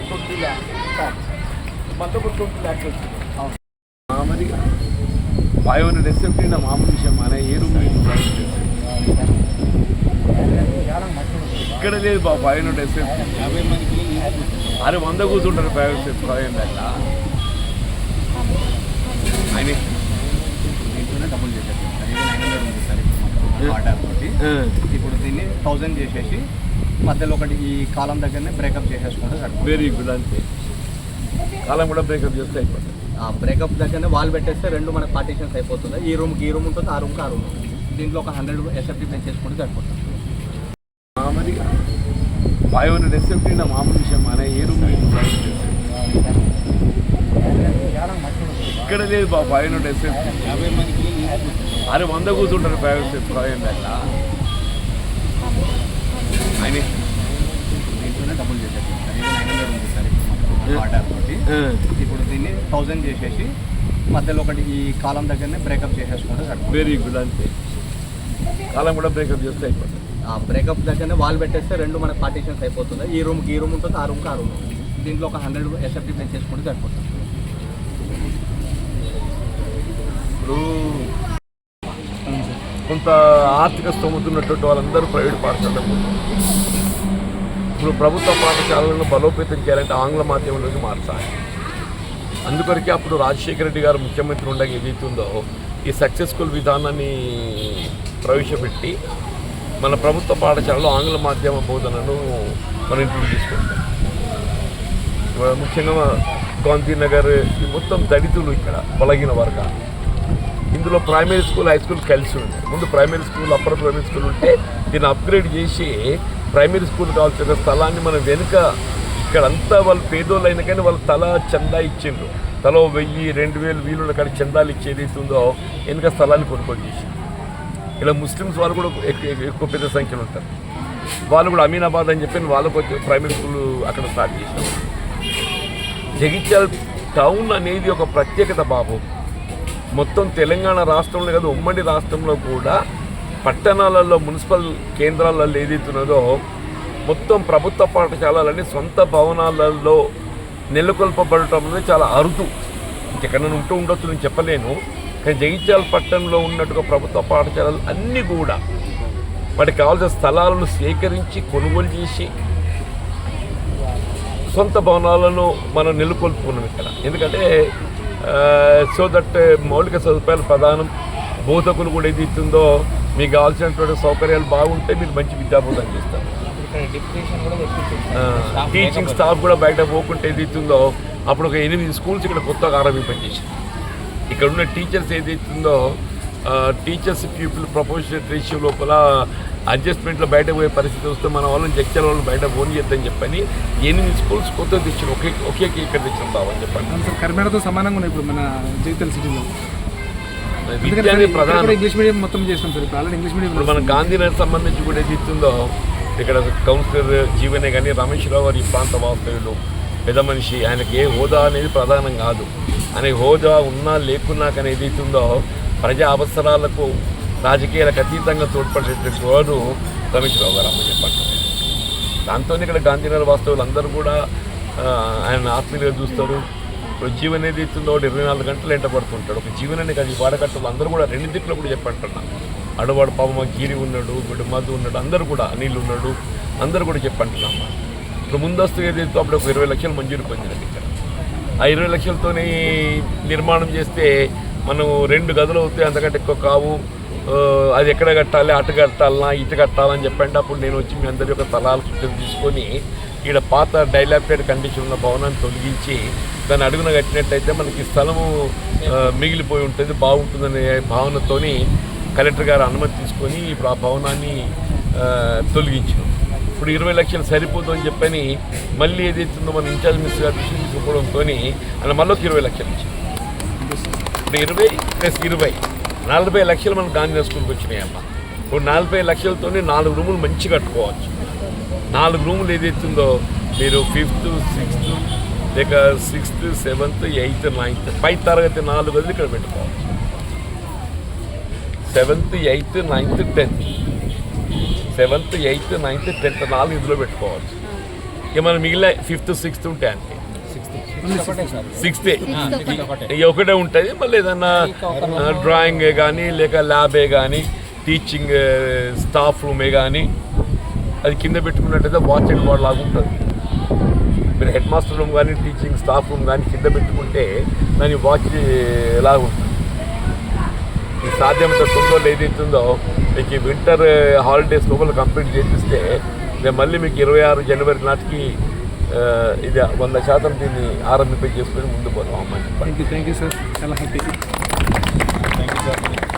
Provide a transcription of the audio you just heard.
Twenty lakhs మొత్తం twenty lakhs వచ్చింది మామూలుగా ఫైవ్ హండ్రెడ్ ఎస్ఎఫ్టీ నా మామూలు విషయం మన ఏ రూమ్ ఇక్కడ లేదు బాబు ఫైవ్ హండ్రెడ్ ఎస్ఎఫ్టీ యాభై మందికి అరే వంద కూర్చుంటారు ఫైవ్ ఫైవ్ హండ్రెడ్ ఆయన దీంట్లోనే డబుల్ చేసేసి అది నైన్ హండ్రెడ్ ఉంది సార్ ఇప్పుడు దీన్ని థౌజండ్ చేసేసి మధ్యలో ఒకటి ఈ కాలం దగ్గరనే బ్రేకప్ చేసేసుకుంటే సరిపోతుంది. వెరీ గుడ్ అంతే. కాలం కూడా బ్రేకప్ చేస్తే అయిపోతుంది. ఆ బ్రేకప్ దగ్గరనే వాల్ పెట్టేస్తే రెండు మనకి పార్టీషన్స్ అయిపోతుంది. ఈ రూమ్కి ఈ రూమ్ ఉంటుంది ఆ రూమ్కి ఆ రూమ్ ఉంటుంది. దీంట్లో ఒక హండ్రెడ్ ఎస్ఎఫ్టీ పెంచేసుకుంటే సరిపోతుంది. మామూలుగా ఫైవ్ హండ్రెడ్ ఎస్ఎఫ్టీ నా మామూలు విషయం మన ఏ రూమ్ ఇక్కడ లేదు బాబు ఫైవ్ హండ్రెడ్ ఎస్ఎఫ్టీ అరే వంద కూర్చుంటారు ఫైవ్ ఫైవ్ హండ్రెడ్ ఆయన దీంట్లోనే డబుల్ చేసేసి అది నైన్ హండ్రెడ్ ఉంది సార్ ఇప్పుడు ఆర్డర్ తోటి. ఇప్పుడు దీన్ని థౌజండ్ చేసేసి మధ్యలో ఒకటి ఈ కాలం దగ్గరనే బ్రేకప్ చేసేసుకుంటే సరిపోతుంది. వెరీ గుడ్ అంతే. కాలం కూడా బ్రేకప్ చేస్తే అయిపోతుంది. ఆ బ్రేకప్ దగ్గరనే వాల్ పెట్టేస్తే రెండు మనకి పార్టీషన్స్ అయిపోతుంది ఈ రూమ్కి ఈ రూమ్ ఉంటుంది ఆ రూమ్కి ఆ రూమ్ దీంట్లో ఒక హండ్రెడ్ ఎస్ఎఫ్టీ పెంచేసుకుంటే సరిపోతుంది. ఇప్పుడు కొంత ఆర్థిక స్థోమత ఉన్నటువంటి వాళ్ళందరూ ప్రైవేట్ పాఠశాలకు ఇప్పుడు ప్రభుత్వ పాఠశాలలను బలోపేతం చేయాలంటే ఆంగ్ల మాధ్యమంలోకి మార్చాలి. అందుకొరకే అప్పుడు రాజశేఖర రెడ్డి గారు ముఖ్యమంత్రి ఉండగా ఏదైతుందో ఈ సక్సెస్ఫుల్ విధానాన్ని ప్రవేశపెట్టి మన ప్రభుత్వ పాఠశాలలో ఆంగ్ల మాధ్యమ బోధనను మనం ఇంట్రొడ్యూస్ తీసుకుంటాం ముఖ్యంగా గాంధీనగర్ మొత్తం దళితులు ఇక్కడ బలగిన వర్గాలు. ఇందులో ప్రైమరీ స్కూల్ హై స్కూల్ కలిసి ఉంది. ముందు primary school upper primary school ఉంటే దీన్ని అప్గ్రేడ్ చేసి ప్రైమరీ స్కూల్ కావాల్సిన స్థలాన్ని మనం వెనుక ఇక్కడ అంతా వాళ్ళు పేదోళ్ళు అయినా కానీ వాళ్ళు తల చందా ఇచ్చిండ్రు. తల వెయ్యి రెండు వేలు వీలున్న కాడ చందాలు ఇచ్చేది ఉందో వెనుక స్థలాన్ని కొనుగోలు చేసి ఇలా ముస్లిమ్స్ వాళ్ళు కూడా ఎక్కువ పెద్ద సంఖ్యలో ఉంటారు. వాళ్ళు కూడా అమీనాబాద్ అని చెప్పి వాళ్ళకు ప్రైమరీ స్కూల్ అక్కడ స్టార్ట్ చేసినాం. జగిత్యాల టౌన్ అనేది ఒక ప్రత్యేకత బాబు. మొత్తం తెలంగాణ రాష్ట్రంలో కాదు ఉమ్మడి రాష్ట్రంలో కూడా పట్టణాలలో మున్సిపల్ కేంద్రాలలో ఏదైతున్నదో మొత్తం ప్రభుత్వ పాఠశాలలన్నీ సొంత భవనాలలో నెలకొల్పబడటం అనేది చాలా అరుదు. ఎక్కడైనా ఉంటూ ఉండొచ్చు నేను చెప్పలేను. కానీ జగిత్యాల పట్టణంలో ఉన్నట్టుగా ప్రభుత్వ పాఠశాలలు అన్నీ కూడా వాటికి కావాల్సిన స్థలాలను సేకరించి కొనుగోలు చేసి సొంత భవనాలను మనం నెలకొల్పుకున్నాం ఇక్కడ. ఎందుకంటే సో దట్ మౌలిక సదుపాయాలు ప్రధానం బోధకులు కూడా ఏది ఇస్తుందో మీకు కావాల్సినటువంటి సౌకర్యాలు బాగుంటే మీరు మంచి విద్యాబోధన చేస్తారు. టీచింగ్ స్టాఫ్ కూడా బయట పోకుంటే ఏది ఇస్తుందో అప్పుడు ఒక ఎనిమిది స్కూల్స్ ఇక్కడ కొత్తగా ఆరంభింపజేసి ఇక్కడ ఉన్న టీచర్స్ ఏదైతుందో టీచర్స్ పీపుల్ ప్రపోర్షనల్ రేషియో లోపల అడ్జస్ట్మెంట్లో బయట పోయే పరిస్థితి వస్తే మన వాళ్ళని జగ్చల వాళ్ళని బయట పోని చేద్దని చెప్పని ఎనిమిది స్కూల్స్ కొత్త తెచ్చిన ఒకే ఒకే ఇక్కడ తెచ్చిన బావని చెప్పండి కర్మేడతో సమానంగా ఉన్నాయి ఇప్పుడు మన జగిత్యాల సిటీలో. ప్రధానం. ఇంగ్లీష్ మీడియం మొత్తం చేస్తాం సార్ ఇప్పుడు ఇంగ్లీష్ మీడియం ఇప్పుడు మన గాంధీనగర్ సంబంధించి కూడా ఏది ఇస్తుందో ఇక్కడ కౌన్సిలర్ జీవనే కానీ రమేష్ రావు గారు ఈ ప్రాంత వాస్తవ్యులు. పెద్ద మనిషి ఆయనకి ఏ హోదా అనేది ప్రధానం కాదు. ఆయనకి హోదా ఉన్నా లేకున్నా కానీ ఏది ఇస్తుందో ప్రజా అవసరాలకు రాజకీయాలకు అతీతంగా తోడ్పడేటువంటి వారు రమేష్ రావు గారు అమ్మ దాంతో ఇక్కడ గాంధీనగర్ వాస్తవులు అందరూ కూడా ఆయన ఆత్మీయులుగా చూస్తారు. ఇప్పుడు జీవన ఏది ఇస్తుందో ఇరవై నాలుగు గంటలు ఎంట పడుతుంటాడు. ఒక జీవనానికి అది వాడకట్టలు అందరూ కూడా రెండు దిక్కులు కూడా చెప్పంటున్నాను అడవాడు పాపమ్మ గీరి ఉన్నాడు ఇప్పుడు మధు ఉన్నాడు అందరూ కూడా అనిల్ ఉన్నాడు అందరూ కూడా చెప్పంటున్నాం ఇప్పుడు ముందస్తు ఏదైతే అప్పుడు ఒక ఇరవై లక్షలు మంజూరు పొందినట్టు ఇక్కడ. ఆ ఇరవై లక్షలతోనే నిర్మాణం చేస్తే మనం రెండు గదులు అవుతాయి అంతకంటే ఎక్కువ కావు. అది ఎక్కడ కట్టాలి? అటు కట్టాలనా? ఇటు కట్టాలని చెప్పండి. అప్పుడు నేను వచ్చి మీ అందరి యొక్క తలాలు చుట్టూ తీసుకొని ఇక్కడ పాత డైలాపేట్ కండిషన్ ఉన్న భవనాన్ని తొలగించి దాన్ని అడుగున కట్టినట్టయితే మనకి స్థలము మిగిలిపోయి ఉంటుంది బాగుంటుందనే భావనతోని కలెక్టర్ గారు అనుమతి తీసుకొని ఇప్పుడు ఆ భవనాన్ని తొలగించాం ఇప్పుడు ఇరవై లక్షలు సరిపోతుందని చెప్పని మళ్ళీ ఏదైతుందో మన ఇన్ఛార్జ్ మినిస్టర్ గారు తీసుకోవడంతో ఆయన మళ్ళీ ఇరవై లక్షలు ఇచ్చాం ఇప్పుడు ఇరవై ప్లస్ ఇరవై. నలభై లక్షలు మనం గాంధీ స్కూల్కి వచ్చినాయమ్మ ఇప్పుడు నలభై లక్షలతోనే నాలుగు రూములు మంచిగా కట్టుకోవచ్చు. నాలుగు రూములు ఏదైతుందో మీరు ఫిఫ్త్ సిక్స్త్ లేక సిక్స్త్ సెవెంత్ ఎయిత్ నైన్త్ పై తరగతి నాలుగు గదులు ఇక్కడ పెట్టుకోవచ్చు. Seventh eighth ninth tenth. Seventh eighth ninth tenth నాలుగు ఇందులో పెట్టుకోవచ్చు. ఇక మనం మిగిలిన ఫిఫ్త్ సిక్స్త్ ఉంటే అంటే సిక్స్త్ ఒకటే ఉంటుంది. మళ్ళీ ఏదన్నా డ్రాయింగే కానీ లేక ల్యాబే కానీ టీచింగ్ స్టాఫ్ రూమే కానీ అది కింద పెట్టుకున్నట్టయితే వాచ్ అండ్ వార్డ్ లాగా ఉంటుంది. మీరు హెడ్ మాస్టర్ రూమ్ కానీ టీచింగ్ స్టాఫ్ రూమ్ కానీ కింద పెట్టుకుంటే దాని వాచ్ లాగా ఉంటుంది. ఈ సాధ్యమంత తొందరలో ఏదైతుందో మీకు ఈ వింటర్ హాలిడేస్ లోపల కంప్లీట్ చేపిస్తే మళ్ళీ మీకు ఇరవై ఆరు జనవరి నాటికి ఇది వంద శాతం దీన్ని ఆరంభింప చేసుకొని ముందు పోదాం అమ్మని thank you thank you sir చాలా హ్యాపీ థ్యాంక్ యూ సార్